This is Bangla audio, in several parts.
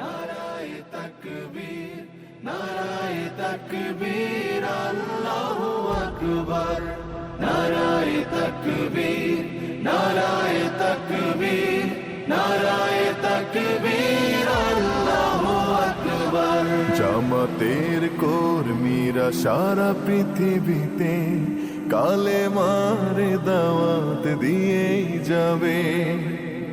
নারায় তকবীর নারায় নারায় নারায় জামাতের কর্মীরা সারা পৃথিবীতে কালে মারে দাওয়াত দিয়েই যাবে।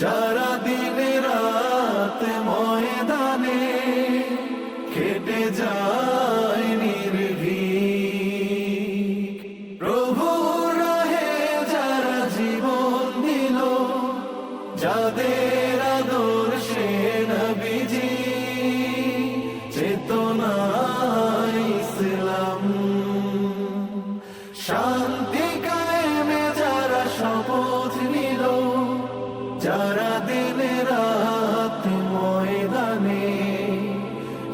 যারা দিন রাত ময়দানে খেটে যায় নির্ভীক। প্রভু রাহে যারা জীবন দিল যাদের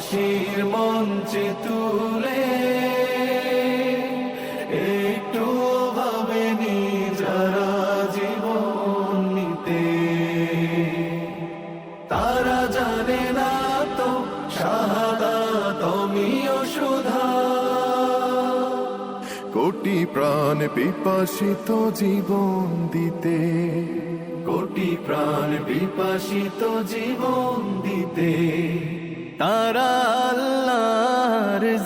ফাঁসির মঞ্চে তুলে একটু ভাবেনি যারা জীবন নিতে। তারা জানে না তো শাহাদা তুমিও সুধা। কোটি প্রাণ পিপাসিত জীবন দিতে। কোটি প্রাণ বিপাসিত জীবন দিতে। তারা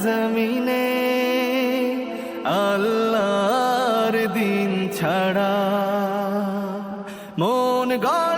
জমিনে আল্লাহর দিন ছাড়া মন গড়